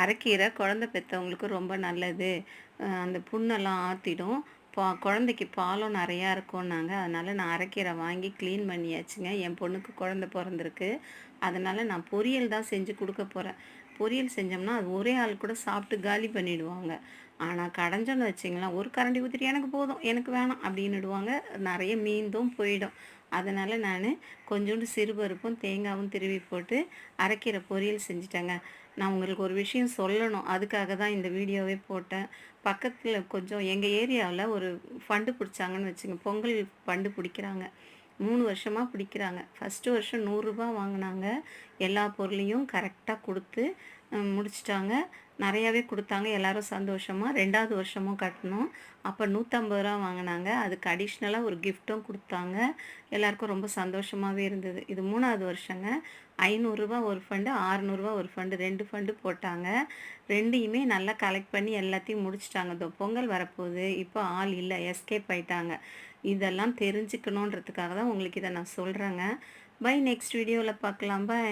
அரைக்கீரை குழந்த பெற்றவங்களுக்கு ரொம்ப நல்லது. அந்த புண்ணெல்லாம் ஆற்றிடும் பா குழந்தைக்கு பாலும் நிறையா இருக்கும்னாங்க. அதனால் நான் அரைக்கீரை வாங்கி க்ளீன் பண்ணியாச்சுங்க. என் பொண்ணுக்கு குழந்த பிறந்திருக்கு. அதனால் நான் பொரியல் தான் செஞ்சு கொடுக்க போகிறேன் பொரியல் செஞ்சோம்னா அது ஒரே ஆள் கூட சாப்பிட்டு காலி பண்ணிவிடுவாங்க ஆனால் கடைஞ்சோன்னு வச்சிங்களேன் ஒரு கரண்டி ஊற்றிட்டு எனக்கு போதும் எனக்கு வேணாம் அப்படின்னுடுவாங்க. நிறைய மீந்தும் போயிடும். அதனால் நான் கொஞ்சோண்டு சிறுபருப்பும் தேங்காவும் திருவி போட்டு அரைக்கிற பொரியல் செஞ்சுட்டேங்க. நான் உங்களுக்கு ஒரு விஷயம் சொல்லணும். அதுக்காக தான் இந்த வீடியோவே போட்டேன். பக்கத்தில் கொஞ்சம் எங்கள் ஏரியாவில் ஒரு ஃபண்டு பிடிச்சாங்கன்னு வச்சுங்க பொங்கல் ஃபண்டு பிடிக்கிறாங்க. மூணு வருஷமாக பிடிக்கிறாங்க. ஃபஸ்ட்டு வருஷம் நூறுரூபா வாங்கினாங்க. எல்லா பொருளையும் கரெக்டாக கொடுத்து முடிச்சிட்டாங்க. நிறையாவே கொடுத்தாங்க. எல்லாரும் சந்தோஷமாக ரெண்டாவது வருஷமும் கட்டணும். அப்போ நூற்றம்பது ரூபா வாங்கினாங்க. அதுக்கு அடிஷ்னலாக ஒரு கிஃப்ட்டும் கொடுத்தாங்க. எல்லாருக்கும் ரொம்ப சந்தோஷமாகவே இருந்தது. இது மூணாவது வருஷங்க. ஐநூறுரூவா ஒரு ஃபண்டு ஆறுநூறுவா ஒரு ஃபண்டு ரெண்டு ஃபண்டு போட்டாங்க. ரெண்டையுமே நல்லா கலெக்ட் பண்ணி எல்லாத்தையும் முடிச்சிட்டாங்க. இதோ பொங்கல் வரப்போகுது. இப்போ ஆள் இல்லை. எஸ்கேப் ஆயிட்டாங்க. இதெல்லாம் தெரிஞ்சுக்கணுன்றதுக்காக தான் உங்களுக்கு இதை நான் சொல்கிறேங்க பை நெக்ஸ்ட் வீடியோவில் பார்க்கலாம். பை